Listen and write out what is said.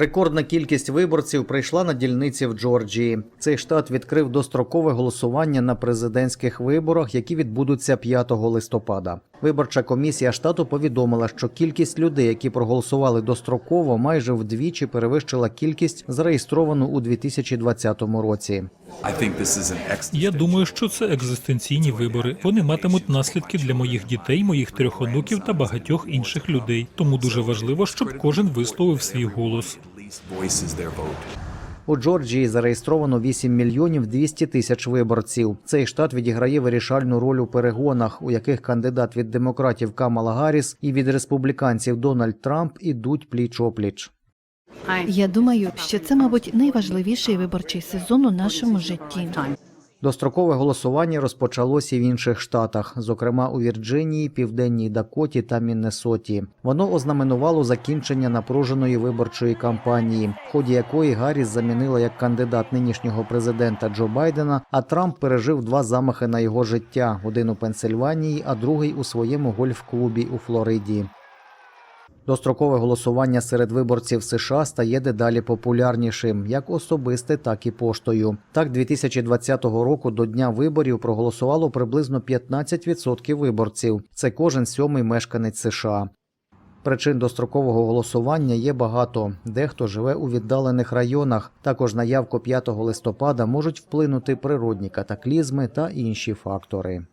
Рекордна кількість виборців прийшла на дільниці в Джорджії. Цей штат відкрив дострокове голосування на президентських виборах, які відбудуться 5 листопада. Виборча комісія штату повідомила, що кількість людей, які проголосували достроково, майже вдвічі перевищила кількість зареєстровану у 2020 році. Я думаю, що це екзистенційні вибори. Вони матимуть наслідки для моїх дітей, моїх трьох онуків та багатьох інших людей. Тому дуже важливо, щоб кожен висловив свій голос. У Джорджії зареєстровано 8 мільйонів 200 тисяч виборців. Цей штат відіграє вирішальну роль у перегонах, у яких кандидат від демократів Камала Гарріс і від республіканців Дональд Трамп ідуть пліч опліч. Я думаю, що це, мабуть, найважливіший виборчий сезон у нашому житті. Дострокове голосування розпочалося в інших штатах, зокрема у Вірджинії, Південній Дакоті та Міннесоті. Воно ознаменувало закінчення напруженої виборчої кампанії, в ході якої Гарріс замінила як кандидат нинішнього президента Джо Байдена, а Трамп пережив два замахи на його життя: один у Пенсильванії, а другий у своєму гольф-клубі у Флориді. Дострокове голосування серед виборців США стає дедалі популярнішим, як особисте, так і поштою. Так, 2020 року до дня виборів проголосувало приблизно 15% виборців. Це кожен сьомий мешканець США. Причин дострокового голосування є багато. Дехто живе у віддалених районах. Також на явку 5 листопада можуть вплинути природні катаклізми та інші фактори.